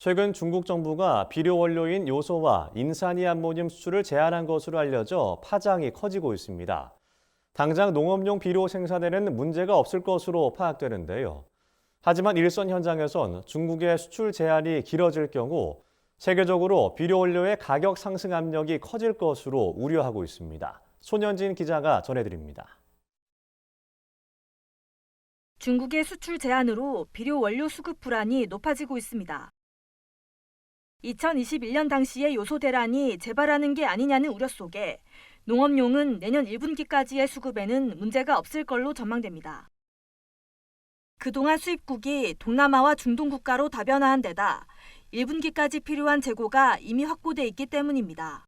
최근 중국 정부가 비료 원료인 요소와 인산이암모늄 수출을 제한한 것으로 알려져 파장이 커지고 있습니다. 당장 농업용 비료 생산에는 문제가 없을 것으로 파악되는데요. 하지만 일선 현장에선 중국의 수출 제한이 길어질 경우 세계적으로 비료 원료의 가격 상승 압력이 커질 것으로 우려하고 있습니다. 손현진 기자가 전해드립니다. 중국의 수출 제한으로 비료 원료 수급 불안이 높아지고 있습니다. 2021년 당시의 요소 대란이 재발하는 게 아니냐는 우려 속에 농업용은 내년 1분기까지의 수급에는 문제가 없을 걸로 전망됩니다. 그동안 수입국이 동남아와 중동 국가로 다변화한 데다 1분기까지 필요한 재고가 이미 확보돼 있기 때문입니다.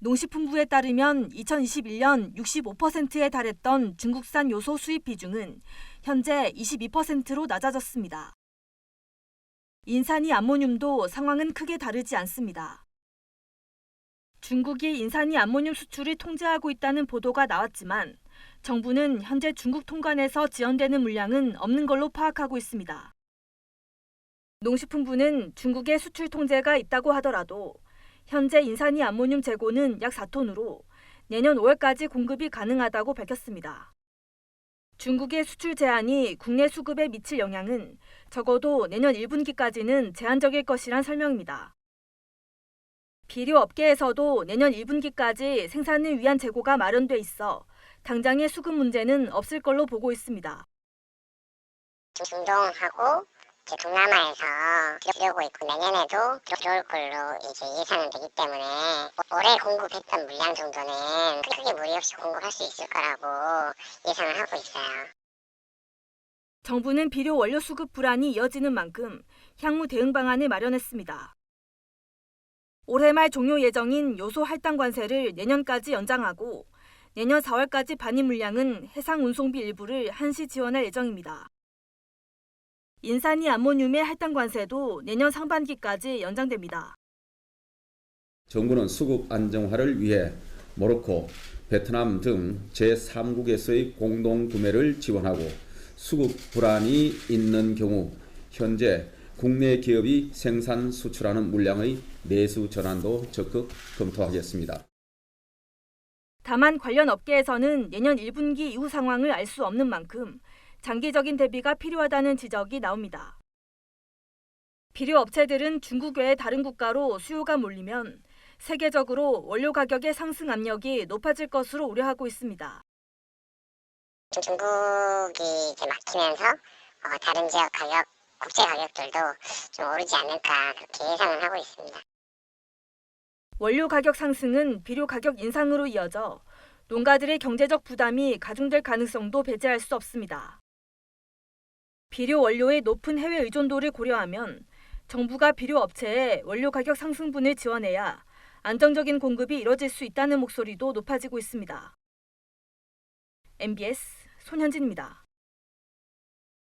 농식품부에 따르면 2021년 65%에 달했던 중국산 요소 수입 비중은 현재 22%로 낮아졌습니다. 인산이 암모늄도 상황은 크게 다르지 않습니다. 중국이 인산이 암모늄 수출을 통제하고 있다는 보도가 나왔지만 정부는 현재 중국 통관에서 지연되는 물량은 없는 걸로 파악하고 있습니다. 농식품부는 중국의 수출 통제가 있다고 하더라도 현재 인산이 암모늄 재고는 약 4톤으로 내년 5월까지 공급이 가능하다고 밝혔습니다. 중국의 수출 제한이 국내 수급에 미칠 영향은 적어도 내년 1분기까지는 제한적일 것이란 설명입니다. 비료 업계에서도 내년 1분기까지 생산을 위한 재고가 마련돼 있어 당장의 수급 문제는 없을 걸로 보고 있습니다. 중동하고 이제 동남아에서 들여오고 있고 내년에도 들어올 걸로 이제 예상은 되기 때문에 올해 공급했던 물량 정도는 크게 무리 없이 공급할 수 있을 거라고 예상을 하고 있어요. 정부는 비료 원료 수급 불안이 이어지는 만큼 향후 대응 방안을 마련했습니다. 올해 말 종료 예정인 요소 할당 관세를 내년까지 연장하고 내년 4월까지 반입 물량은 해상 운송비 일부를 한시 지원할 예정입니다. 인산이 암모늄의 할당 관세도 내년 상반기까지 연장됩니다. 정부는 수급 안정화를 위해 모로코, 베트남 등 제3국에서의 공동 구매를 지원하고 수급 불안이 있는 경우 현재 국내 기업이 생산 수출하는 물량의 내수 전환도 적극 검토하겠습니다. 다만 관련 업계에서는 내년 1분기 이후 상황을 알 수 없는 만큼 장기적인 대비가 필요하다는 지적이 나옵니다. 비료 업체들은 중국 외의 다른 국가로 수요가 몰리면 세계적으로 원료 가격의 상승 압력이 높아질 것으로 우려하고 있습니다. 중국이 이제 막히면서 어, 다른 지역 가격, 국제 가격들도 좀 오르지 않을까 그렇게 예상을 하고 있습니다. 원료 가격 상승은 비료 가격 인상으로 이어져 농가들의 경제적 부담이 가중될 가능성도 배제할 수 없습니다. 비료 원료의 높은 해외 의존도를 고려하면 정부가 비료 업체에 원료 가격 상승분을 지원해야 안정적인 공급이 이뤄질 수 있다는 목소리도 높아지고 있습니다. MBS 손현진입니다.